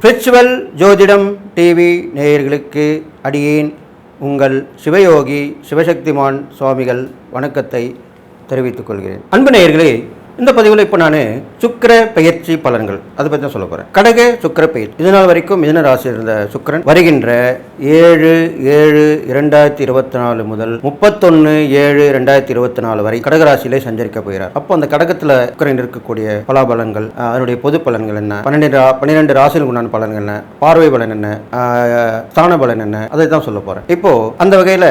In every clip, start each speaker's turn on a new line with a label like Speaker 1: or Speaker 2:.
Speaker 1: Spiritual ஜோதிடம் TV நேயர்களுக்கு அடியேன் உங்கள் சிவயோகி சிவசக்திமான் சுவாமிகள் வணக்கத்தை தெரிவித்துக் கொள்கிறேன். அன்பு நேயர்களே இந்த பதிவில் இப்போ நான் சுக்கிர பெயர்ச்சி பலன்கள் அதை பற்றி தான் சொல்ல போகிறேன் கடக சுக்கிர பெயர் இதனால் வரைக்கும் மிதன ராசியில் இருந்த சுக்கிரன் வருகின்ற ஏழு ஏழு இரண்டாயிரத்தி இருபத்தி நாலு முதல் முப்பத்தொன்று ஏழு ரெண்டாயிரத்தி இருபத்தி நாலு வரை கடகராசியிலே சஞ்சரிக்க போகிறார். அப்போ அந்த கடகத்தில் சுக்கிரன் இருக்கக்கூடிய பலாபலன்கள் அதனுடைய பொது பலன்கள் என்ன? பன்னெண்டு ரா- பன்னிரெண்டு ராசிகளுக்கு உண்டான பலன்கள் என்ன? பார்வை பலன் என்ன? ஸ்தான பலன் என்ன? அதை தான் சொல்ல போகிறேன் இப்போது அந்த வகையில்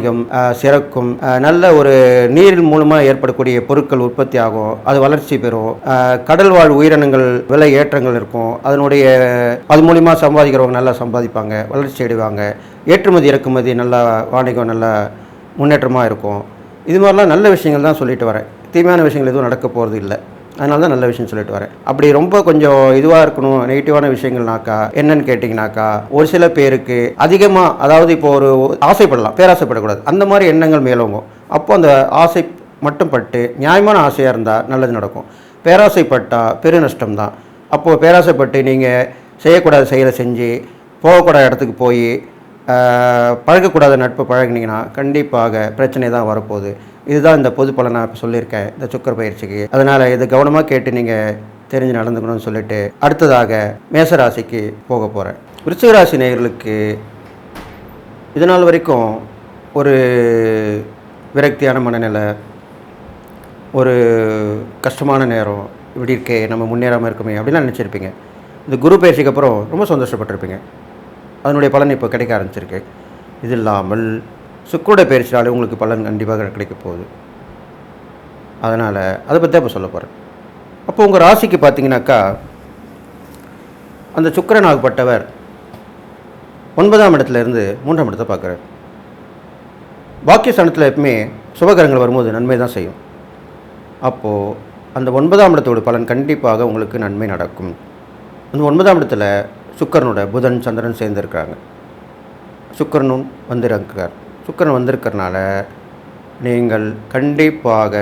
Speaker 1: அஹ், சிறக்கும். நல்ல ஒரு நீரின் மூலமாக ஏற்படக்கூடிய பொருட்கள் உற்பத்தி ஆகும். அது வளர்ச்சி பெறும். கடல் வாழ் உயிரினங்கள் விலை ஏற்றங்கள் இருக்கும். அதனுடைய அது மூலிமா சம்பாதிக்கிறவங்க நல்லா சம்பாதிப்பாங்க வளர்ச்சி அடைவாங்க. ஏற்றுமதி இறக்குமதி நல்லா வாணிகம் நல்லா முன்னேற்றமாக இருக்கும். இது மாதிரிலாம் நல்ல விஷயங்கள் தான் சொல்லிட்டு வரேன். தீமையான விஷயங்கள் எதுவும் நடக்க போகிறது இல்லை அதனால தான் நல்ல விஷயம் சொல்லிட்டு வரேன். அப்படி ரொம்ப கொஞ்சம் இதுவாக இருக்கணும் நெகட்டிவான விஷயங்கள்னாக்கா என்னன்னு கேட்டிங்கனாக்கா ஒரு சில பேருக்கு அதிகமாக அதாவது இப்போ ஒரு ஆசைப்படலாம் பேராசைப்படக்கூடாது. அந்த மாதிரி எண்ணங்கள் மேலோங்கும். அப்போ அந்த ஆசை மட்டும் பட்டு நியாயமான ஆசையாக இருந்தால் நல்லது நடக்கும். பேராசைப்பட்டால் பெரு நஷ்டம் தான். அப்போது பேராசைப்பட்டு நீங்கள் செய்யக்கூடாத செயலை செஞ்சு போகக்கூடாத இடத்துக்கு போய் பழகக்கூடாத நட்பு பழகினீங்கன்னா கண்டிப்பாக பிரச்சனை தான் வரப்போகுது. இதுதான் இந்த பொது பலன் நான் இப்போ சொல்லியிருக்கேன் இந்த சுக்கர பயிற்சிக்கு. அதனால் இது கவனமாக கேட்டு நீங்கள் தெரிஞ்சு நடந்துக்கணும்னு சொல்லிட்டு அடுத்ததாக மேசராசிக்கு போக போகிறேன் விருச்சிகராசி நேயர்களுக்கு இதனால் வரைக்கும் ஒரு விரக்தியான மனநிலை ஒரு கஷ்டமான நேரம் இப்படி இருக்கே நம்ம முன்னேறாமல் இருக்குமே அப்படிலாம் நினச்சிருப்பீங்க. இந்த குரு பயிற்சிக்கு அப்புறம் ரொம்ப சந்தோஷப்பட்டிருப்பீங்க. அதனுடைய பலன் இப்போ கிடைக்க ஆரம்பிச்சிருக்கு. இது இல்லாமல் சுக்கரோட பயிற்சினாலே உங்களுக்கு பலன் கண்டிப்பாக கிடைக்க போகுது. அதனால் அதை பற்றி இப்போ சொல்ல போகிறேன் அப்போ உங்கள் ராசிக்கு பார்த்தீங்கன்னாக்கா அந்த சுக்கரன் ஆகப்பட்டவர் ஒன்பதாம் இடத்துல இருந்து மூன்றாம் இடத்தை பார்க்குறார். பாக்கியஸ்தானத்தில் எப்பவுமே சுபகரங்கள் வரும்போது நன்மை தான் செய்யும். அப்போது அந்த ஒன்பதாம் இடத்தோட பலன் கண்டிப்பாக உங்களுக்கு நன்மை நடக்கும். அந்த ஒன்பதாம் இடத்துல சுக்கரனோட புதன் சந்திரன் சேர்ந்துருக்கிறாங்க. சுக்கரனும் வந்திருக்கிறார் சுக்கரன் வந்திருக்கிறனால நீங்கள் கண்டிப்பாக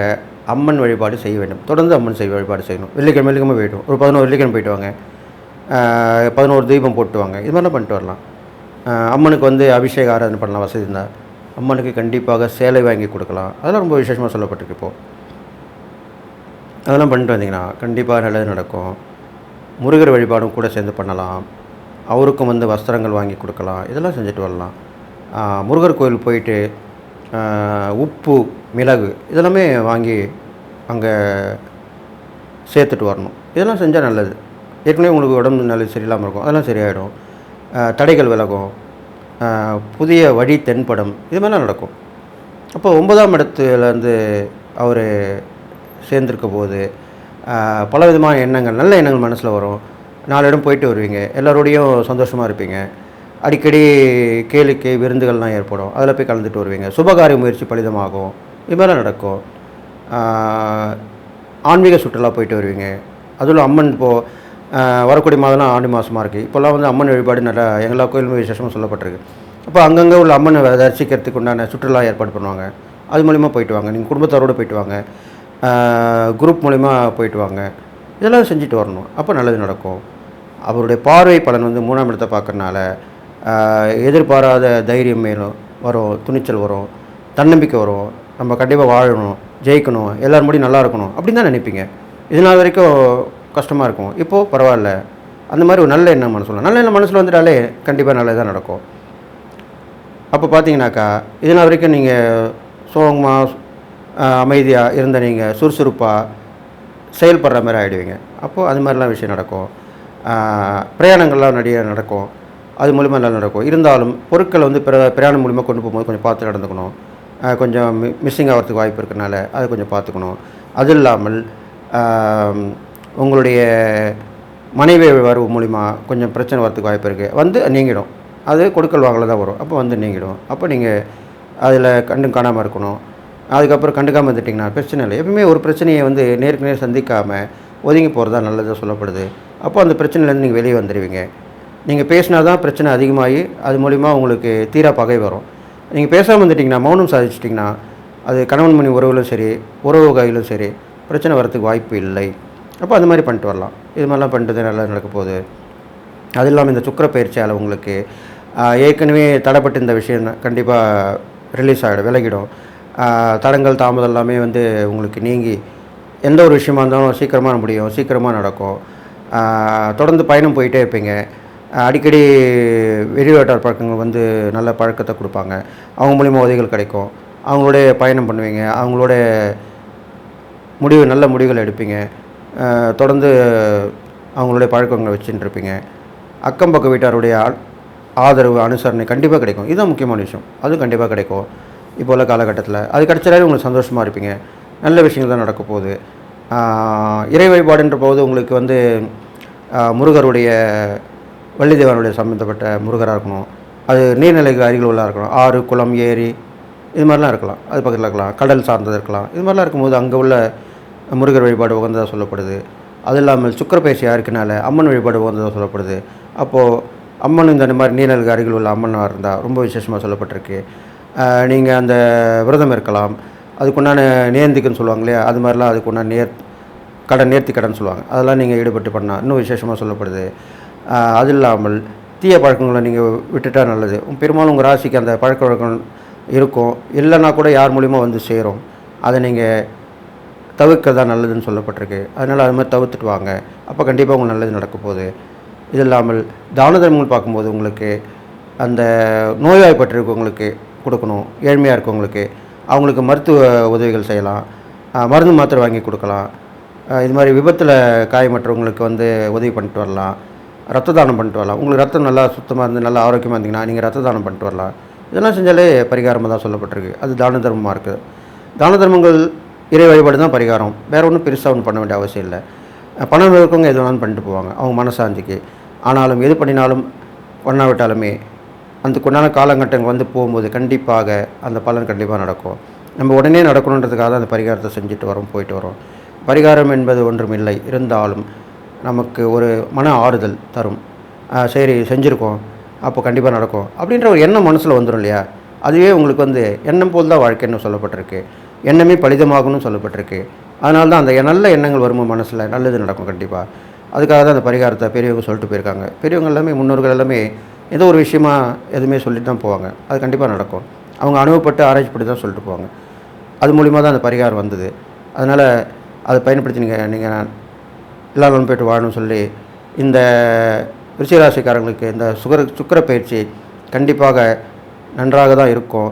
Speaker 1: அம்மன் வழிபாடு செய்ய வேண்டும். தொடர்ந்து அம்மன் செய்ய வழிபாடு செய்யணும். வெள்ளிக்கிழமை வெள்ளிக்கிழமை போய்ட்டு ஒரு பதினோரு வெள்ளிக்கிழமை போயிட்டு வாங்க. பதினோரு தீபம் போட்டு வாங்க. இது மாதிரிலாம் பண்ணிட்டு வரலாம். அம்மனுக்கு வந்து அபிஷேக ஆராதனை பண்ணலாம். வசதி இருந்தால் அம்மனுக்கு கண்டிப்பாக சேலை வாங்கி கொடுக்கலாம். அதெல்லாம் ரொம்ப விசேஷமாக சொல்லப்பட்டிருக்கு இப்போது அதெல்லாம் பண்ணிட்டு வந்தீங்கன்னா கண்டிப்பாக நல்லது நடக்கும். முருகர் வழிபாடும் கூட சேர்ந்து பண்ணலாம். அவருக்கும் வந்து வஸ்திரங்கள் வாங்கி கொடுக்கலாம். இதெல்லாம் செஞ்சுட்டு வரலாம். முருகர் கோயில் போயிட்டு உப்பு மிளகு இதெல்லாமே வாங்கி அங்கே சேர்த்துட்டு வரணும். இதெல்லாம் செஞ்சால் நல்லது. ஏற்கனவே உங்களுக்கு உடம்பு நல்லது சரியில்லாமல் இருக்கும். அதெல்லாம் சரியாயிடும். தடைகள் விலகும். புதிய வழி தென்படும். இது மாதிரிலாம் நடக்கும். அப்போ ஒன்பதாம் இடத்துலேருந்து அவர் சேர்ந்துருக்க போது பல விதமான எண்ணங்கள் நல்ல எண்ணங்கள் மனசில் வரும். நாலு இடம் போயிட்டு வருவீங்க. எல்லாரோடையும் சந்தோஷமாக இருப்பீங்க. அடிக்கடி கேளிக்கை விருந்துகள்லாம் ஏற்படும். அதில் போய் கலந்துட்டு வருவீங்க. சுபகாரிய முயற்சி பலிதமாகும். இது மாதிரிலாம் நடக்கும். ஆன்மீக சுற்றுலா போயிட்டு வருவீங்க. அதுவும் அம்மன் இப்போது வரக்கூடிய மாதம்லாம் ஆண்டு மாதமாக இருக்குது இப்போல்லாம் வந்து அம்மன் வழிபாடு நல்லா எல்லா கோயிலுமே விசேஷமாக சொல்லப்பட்டிருக்கு. அப்போ அங்கங்கே உள்ள அம்மனை தரிசிக்கிறதுக்கு உண்டான சுற்றுலா ஏற்பாடு பண்ணுவாங்க. அது மூலிமா போயிட்டு வாங்க. நீங்கள் குடும்பத்தாரோடு போயிட்டு வாங்க. குரூப் மூலிமா போயிட்டு வாங்க. இதெல்லாம் செஞ்சுட்டு வரணும். அப்போ நல்லது நடக்கும். அவருடைய பார்வை பலன் வந்து மூணாம் இடத்தை பார்க்கறனால எதிர்பாராத தைரியம் மேலும் வரும் துணிச்சல் வரும் தன்னம்பிக்கை வரும் நம்ம கண்டிப்பாக வாழணும் ஜெயிக்கணும் எல்லோரும் முடியும் நல்லா இருக்கணும் அப்படின்னு தான் நினைப்பீங்க. இது நாள் வரைக்கும் கஷ்டமாக இருக்கும். இப்போது பரவாயில்ல. அந்த மாதிரி ஒரு நல்ல எண்ணம் மனசில் நல்ல எண்ணம் மனசில் வந்துட்டாலே கண்டிப்பாக நல்லதாக நடக்கும். அப்போ பார்த்தீங்கன்னாக்கா இது நாள் வரைக்கும் நீங்கள் சோகமாக அமைதியாக இருந்த நீங்கள் சுறுசுறுப்பாக செயல்படுற மாதிரி ஆகிடுவீங்க அப்போது அது மாதிரிலாம் விஷயம் நடக்கும். பிரயாணங்கள்லாம் நிறைய நடக்கும். அது மூலிமா நல்லா நடக்கும். இருந்தாலும் பொருட்களை வந்து பிர பிரயாணம் மூலிமா கொண்டு போகும்போது கொஞ்சம் பார்த்து நடந்துக்கணும். கொஞ்சம் மி மிஸ்ஸிங் ஆகிறதுக்கு வாய்ப்பு இருக்கனால அதை கொஞ்சம் பார்த்துக்கணும். அது இல்லாமல் உங்களுடைய மனைவி வரவு மூலிமா கொஞ்சம் பிரச்சனை வரதுக்கு வாய்ப்பு இருக்குது வந்து நீங்கிடும். அது கொடுக்கல் வாங்கல தான் வரும். அப்போ வந்து நீங்கிடும். அப்போ நீங்கள் அதில் கண்டு காணாமல் இருக்கணும். அதுக்கப்புறம் கண்டுக்காமல் இருந்துட்டிங்கன்னா பிரச்சனை இல்லை. எப்பவுமே ஒரு பிரச்சனையை வந்து நேருக்கு நேர் சந்திக்காமல் ஒதுங்கி போகிறதா நல்லதாக சொல்லப்படுது. அப்போ அந்த பிரச்சனையிலேருந்து நீங்கள் வெளியே வந்துடுவீங்க நீங்கள் பேசினா தான் பிரச்சனை அதிகமாகி அது மூலிமா உங்களுக்கு தீரா பகை வரும். நீங்கள் பேசாமல் வந்துட்டிங்கன்னா மௌனம் சாதிச்சிட்டிங்கன்னா அது கணவன் மணி உறவுகளும் சரி உறவு வகையிலும் சரி பிரச்சனை வரத்துக்கு வாய்ப்பு இல்லை. அப்போ அந்த மாதிரி பண்ணிட்டு வரலாம். இது மாதிரிலாம் பண்ணுறது நல்லா நடக்க போகுது. அது இல்லாமல் இந்த சுக்கர பயிற்சியால் உங்களுக்கு ஏற்கனவே தடைப்பட்டு இந்த விஷயம் கண்டிப்பாக ரிலீஸ் ஆகிடும் விலகிடும். தடங்கள் தாமதம் எல்லாமே வந்து உங்களுக்கு நீங்கி எந்த ஒரு விஷயமா இருந்தாலும் சீக்கிரமாக முடியும் சீக்கிரமாக நடக்கும். தொடர்ந்து பயணம் போயிட்டே இருப்பீங்க. அடிக்கடி வெளிநாட்டார் பழக்கங்கள் வந்து நல்ல பழக்கத்தை கொடுப்பாங்க. அவங்க மூலிமா உதவிகள் கிடைக்கும். அவங்களோட பயணம் பண்ணுவீங்க. அவங்களோட முடிவு நல்ல முடிவுகள் எடுப்பீங்க. தொடர்ந்து அவங்களுடைய பழக்கங்களை வச்சுட்டு இருப்பீங்க. அக்கம் பக்க வீட்டாருடைய ஆதரவு அனுசரணை கண்டிப்பாக கிடைக்கும். இதுதான் முக்கியமான விஷயம். அதுவும் கண்டிப்பாக கிடைக்கும். இப்போ உள்ள காலகட்டத்தில். அது கிடைச்சாலே உங்களுக்கு சந்தோஷமாக இருப்பீங்க. நல்ல விஷயங்கள் தான் நடக்க போகுது. இறை வழிபாடுன்ற போது உங்களுக்கு வந்து முருகருடைய வள்ளி தேவனுடைய சம்மந்தப்பட்ட முருகராக இருக்கணும். அது நீர்நிலைக்கு அருகில் உள்ளாக இருக்கணும். ஆறு குளம் ஏரி இது மாதிரிலாம் இருக்கலாம். அது பக்கத்தில் இருக்கலாம். கடல் சார்ந்தது இருக்கலாம். இது மாதிரிலாம் இருக்கும்போது அங்கே உள்ள முருகர் வழிபாடு உகந்ததாக சொல்லப்படுது. அது இல்லாமல் சுக்கரப்பயிற்சி யாருக்குனால அம்மன் வழிபாடு உகந்ததாக சொல்லப்படுது. அப்போது அம்மன் இந்த மாதிரி நீர்நிலைக்கு அருகில் உள்ள அம்மனாக இருந்தால் ரொம்ப விசேஷமாக சொல்லப்பட்டிருக்கு. நீங்கள் அந்த விரதம் இருக்கலாம். அதுக்குண்டான நேர்ந்திக்குன்னு சொல்லுவாங்க இல்லையா? அது மாதிரிலாம் அதுக்குண்டான நேர் கடன் நேர்த்தி கடன் சொல்லுவாங்க. அதெல்லாம் நீங்கள் ஈடுபட்டு பண்ணால் இன்னும் விசேஷமாக சொல்லப்படுது. அது இல்லாமல் தீய பழக்கங்களை நீங்கள் விட்டுட்டா நல்லது. பெரும்பாலும் உங்கள் ராசிக்கு அந்த பழக்க வழக்கம் இருக்கும். இல்லைன்னா கூட யார் மூலிமா வந்து சேரும். அதை நீங்கள் தவிர்க்கிறதா நல்லதுன்னு சொல்லப்பட்டிருக்கு. அதனால் அது மாதிரி தவிர்த்துட்டு வாங்க. அப்போ கண்டிப்பாக உங்களுக்கு நல்லது நடக்க போகுது. இது இல்லாமல் தான தர்மங்கள் பார்க்கும்போது உங்களுக்கு அந்த நோய்வாய்ப்பட்டிருக்கவங்களுக்கு கொடுக்கணும். ஏழ்மையாக இருக்கவங்களுக்கு. அவங்களுக்கு மருத்துவ உதவிகள் செய்யலாம். மருந்து மாத்திரை வாங்கி கொடுக்கலாம். இது மாதிரி விபத்தில் காயமற்றவங்களுக்கு வந்து உதவி பண்ணிட்டு வரலாம். ரத்த தானம் பண்ணிட்டு வரலாம். உங்களுக்கு ரத்தம் நல்லா சுத்தமாக இருந்து நல்லா ஆரோக்கியமாக இருந்தீங்கன்னா நீங்கள் ரத்த தானம் பண்ணிட்டு வரலாம். இதெல்லாம் செஞ்சாலே பரிகாரமாக தான் சொல்லப்பட்டிருக்கு. அது தான தர்மமாக இருக்குது. தான தர்மங்கள் இறை வழிபாடு தான் பரிகாரம். வேறு ஒன்றும் பெருசாக ஒன்றும் பண்ண வேண்டிய அவசியம் இல்லை. பணம் இருக்கவங்க எது வேணாலும் பண்ணிட்டு போவாங்க. அவங்க மனசாந்திக்கு. ஆனாலும் எது பண்ணினாலும் பண்ணாவிட்டாலுமே அதுக்குண்டான காலகட்டங்கள் வந்து போகும்போது கண்டிப்பாக அந்த பலன் கண்டிப்பாக நடக்கும். நம்ம உடனே நடக்கணுன்றதுக்காக தான் அந்த பரிகாரத்தை செஞ்சுட்டு வரோம் போயிட்டு வரோம். பரிகாரம் என்பது ஒன்றும் இல்லை. இருந்தாலும் நமக்கு ஒரு மன ஆறுதல் தரும். சரி செஞ்சுருக்கோம். அப்போ கண்டிப்பாக நடக்கும். அப்படின்ற ஒரு எண்ணம் மனசில் வந்துடும் இல்லையா? அதுவே உங்களுக்கு வந்து எண்ணம் போல் தான் வாழ்க்கைன்னு சொல்லப்பட்டிருக்கு. எண்ணமே பலிதமாகணும்னு சொல்லப்பட்டிருக்கு. அதனால தான் அந்த நல்ல எண்ணங்கள் வரும் மனசில்? நல்லது நடக்கும் கண்டிப்பாக அதுக்காக தான் அந்த பரிகாரத்தை பெரியவங்க சொல்லிட்டு போயிருக்காங்க. பெரியவங்க எல்லாமே முன்னோர்கள் எல்லாமே ஏதோ ஒரு விஷயமா எதுவுமே சொல்லிட்டு தான் போவாங்க. அது கண்டிப்பாக நடக்கும். அவங்க அனுபவப்பட்டு ஆராய்ச்சி தான் சொல்லிட்டு போவாங்க. அது மூலிமா தான் அந்த பரிகாரம் வந்தது. அதனால் அதை பயன்படுத்தி நீங்கள் நீங்கள் இல்லாமல் போயிட்டு வாழணும்னு சொல்லி இந்த ரிஷிராசிக்காரங்களுக்கு இந்த சுகர சுக்கர பயிற்சி கண்டிப்பாக நன்றாக தான் இருக்கும்.